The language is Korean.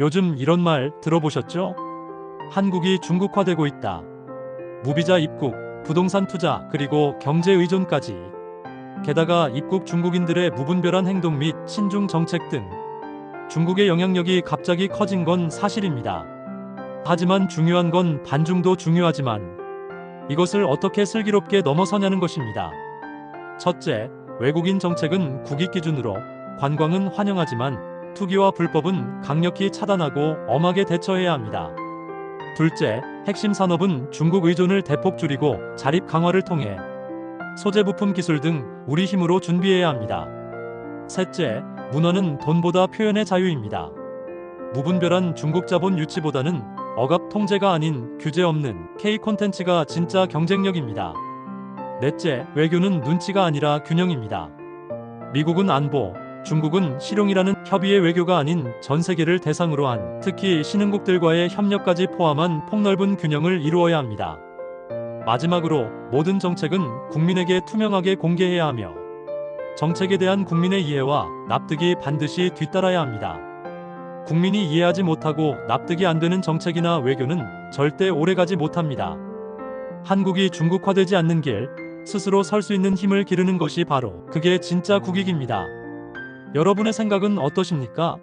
요즘 이런 말 들어보셨죠? 한국이 중국화되고 있다. 무비자 입국, 부동산 투자, 그리고 경제 의존까지. 게다가 입국 중국인들의 무분별한 행동 및 친중 정책 등 중국의 영향력이 갑자기 커진 건 사실입니다. 하지만 중요한 건 반중도 중요하지만 이것을 어떻게 슬기롭게 넘어서냐는 것입니다. 첫째, 외국인 정책은 국익 기준으로 관광은 환영하지만 투기와 불법은 강력히 차단하고 엄하게 대처해야 합니다. 둘째, 핵심 산업은 중국 의존을 대폭 줄이고 자립 강화를 통해 소재 부품 기술 등 우리 힘으로 준비해야 합니다. 셋째, 문화는 돈보다 표현의 자유입니다. 무분별한 중국 자본 유치보다는 억압 통제가 아닌 규제 없는 K 콘텐츠가 진짜 경쟁력입니다. 넷째, 외교는 눈치가 아니라 균형입니다. 미국은 안보, 중국은 실용이라는 협의의 외교가 아닌 전 세계를 대상으로 한 특히 신흥국들과의 협력까지 포함한 폭넓은 균형을 이루어야 합니다. 마지막으로 모든 정책은 국민에게 투명하게 공개해야 하며 정책에 대한 국민의 이해와 납득이 반드시 뒤따라야 합니다. 국민이 이해하지 못하고 납득이 안 되는 정책이나 외교는 절대 오래가지 못합니다. 한국이 중국화되지 않는 길, 스스로 설 수 있는 힘을 기르는 것이 바로 그게 진짜 국익입니다. 여러분의 생각은 어떠십니까?